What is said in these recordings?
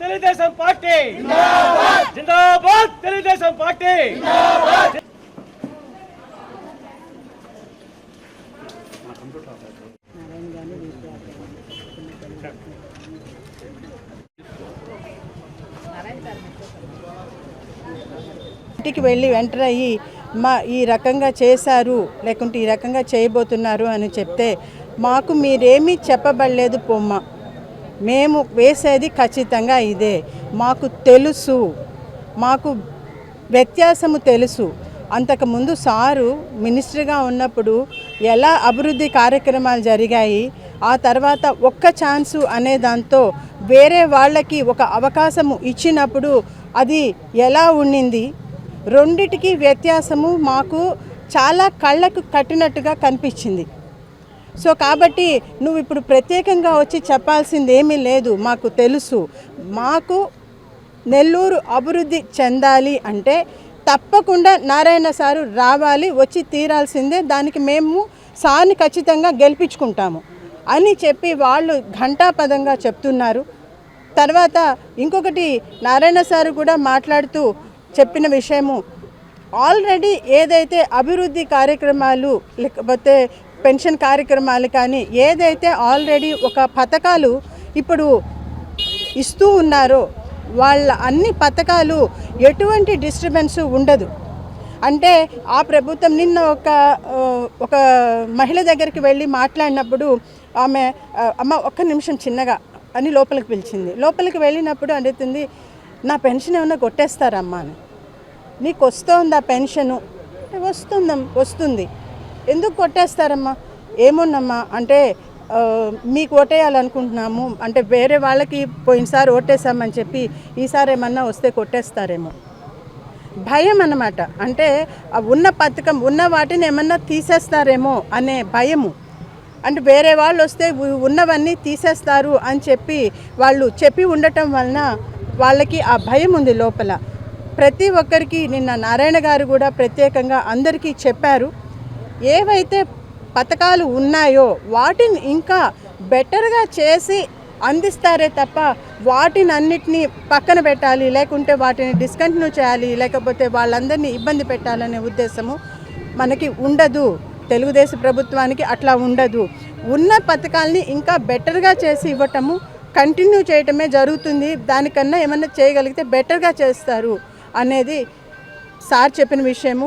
Telugu Desam party. జిందాబాద్! Telugu Desam party. ఇంటికి వెళ్ళి అయ్యి మా ఈ రకంగా చేశారు లేకుంటే ఈ రకంగా చేయబోతున్నారు అని చెప్తే మాకు మీరేమీ చెప్పబడలేదు పొమ్మ. మేము వేసేది ఖచ్చితంగా ఇదే. మాకు తెలుసు. మాకు వ్యత్యాసము తెలుసు. అంతకుముందు సారు మినిస్టర్గా ఉన్నప్పుడు ఎలా అభివృద్ధి కార్యక్రమాలు జరిగాయి ఆ తర్వాత ఒక్క ఛాన్సు అనే దాంతో వేరే వాళ్ళకి ఒక అవకాశము ఇచ్చినప్పుడు అది ఎలా ఉండింది? రెండిటికి వ్యత్యాసము మాకు చాలా కళ్ళకు కట్టినట్టుగా కనిపించింది. సో కాబట్టి నువ్వు ఇప్పుడు ప్రత్యేకంగా వచ్చి చెప్పాల్సింది ఏమీ లేదు మాకు తెలుసు. మాకు నెల్లూరు అభివృద్ధి చెందాలి అంటే తప్పకుండా నారాయణ సారు రావాలి వచ్చి తీరాల్సిందే. దానికి మేము సార్ని ఖచ్చితంగా గెలిపించుకుంటాము అని చెప్పి వాళ్ళు ఘంటాపదంగా చెప్తున్నారు. తర్వాత ఇంకొకటి నారాయణ సారు కూడా మాట్లాడుతూ చెప్పిన విషయము ఆల్రెడీ ఏదైతే అభివృద్ధి కార్యక్రమాలు లేకపోతే పెన్షన్ కార్యక్రమాలు కానీ ఏదైతే ఆల్రెడీ ఒక పథకాలు ఇప్పుడు ఇస్తూ ఉన్నారో వాళ్ళ అన్ని పథకాలు ఎటువంటి డిస్టర్బెన్స్ ఉండదు. అంటే ఆ ప్రభుత్వం నిన్న ఒక ఒక మహిళ దగ్గరికి వెళ్ళి మాట్లాడినప్పుడు ఆమె అమ్మ ఒక్క నిమిషం చిన్నగా అని లోపలికి పిలిచింది. లోపలికి వెళ్ళినప్పుడు అడుగుతుంది నా పెన్షన్ ఏమన్నా కొట్టేస్తారమ్మా అని. నీకు వస్తుందా పెన్షను? అంటే వస్తుంది. ఎందుకు కొట్టేస్తారమ్మా? ఏముందమ్మా అంటే మీకు ఓటేయాలనుకుంటున్నాము అంటే వేరే వాళ్ళకి పోయినసారి ఓటేసామని చెప్పి ఈసారి ఏమన్నా వస్తే కొట్టేస్తారేమో. భయం అన్నమాట. అంటే ఉన్న పథకం ఉన్న వాటిని ఏమన్నా తీసేస్తారేమో అనే భయము. అంటే వేరే వాళ్ళు వస్తే ఉన్నవన్నీ తీసేస్తారు అని చెప్పి వాళ్ళు చెప్పి ఉండటం వలన వాళ్ళకి ఆ భయం ఉంది లోపల. ప్రతి ఒక్కరికి నిన్న నారాయణ గారు కూడా ప్రత్యేకంగా అందరికీ చెప్పారు. ఏవైతే పథకాలు ఉన్నాయో వాటిని ఇంకా బెటర్గా చేసి అందిస్తారే తప్ప వాటిని అన్నిటినీ పక్కన పెట్టాలి లేకుంటే వాటిని డిస్కంటిన్యూ చేయాలి లేకపోతే వాళ్ళందరినీ ఇబ్బంది పెట్టాలనే ఉద్దేశము మనకి ఉండదు. తెలుగుదేశం ప్రభుత్వానికి అట్లా ఉండదు. ఉన్న పథకాల్ని ఇంకా బెటర్గా చేసి ఇవ్వటము కంటిన్యూ చేయటమే జరుగుతుంది. దానికన్నా ఏమన్నా చేయగలిగితే బెటర్గా చేస్తారు అనేది సార్ చెప్పిన విషయము.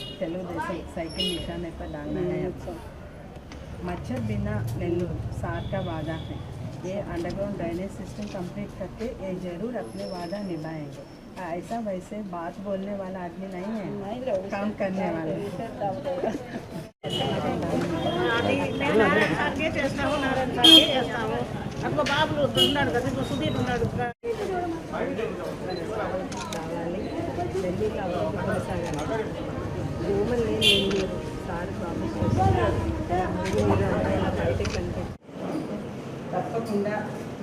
पीपी साहब को दोनों वोट तेलुगुदेशम साइकिल निशाने पर डालना है आपको मच्छर बिना नेल्लूर सार का वादा है ये अंडरग्राउंड ड्रेनेज सिस्टम कंप्लीट करके ये जरूर अपने वादा निभाएंगे ऐसा वैसे बात बोलने वाला आदमी नहीं है काम करने वाला సార్కే చేస్తాము నారాయణ సార్కే చేస్తాము అట్లా బాబులు ఉన్నాడు కదా ఇప్పుడు సుధీర్ ఉన్నాడు కావాలి ఢిల్లీలో అభివృద్ధి కొనసాగాలి తప్పకుండా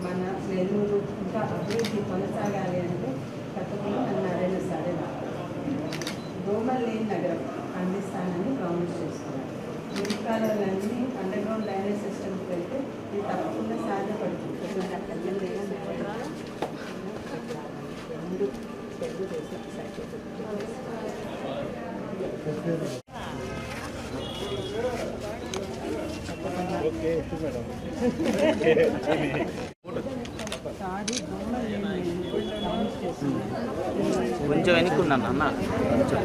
మన నెల్లూరు ఇంకా అభివృద్ధి కొనసాగాలి అంటే తప్పకుండా మన నారాయణ సారే రూమల్ లేని నగరం అందిస్తానని ప్రామిస్ చేస్తున్నారు. మురికాలన్నీ అండర్ గ్రౌండ్ డ్రైనేజ్ సిస్టమ్కి వెళ్తే ఇది తప్పకుండా సాధ్యపడుతుంది. ముందు కొంచెం వెనుక్కున్నాను అన్న. కొంచెం.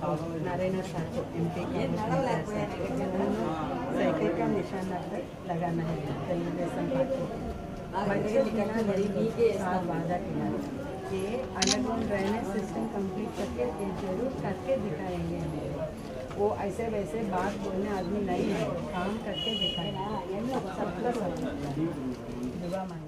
नारायण शाह को का साइकिल का निशान लगाना है तेलुगुदेशम पार्टी वादा किया ये अंडरग्राउंड ड्रेनेज सिस्टम कंप्लीट करके ज़रूर करके दिखाएँगे वो ऐसे वैसे बात बोलने आदमी नहीं है काम करके दिखाएँगे सबका सब दुआ मांगे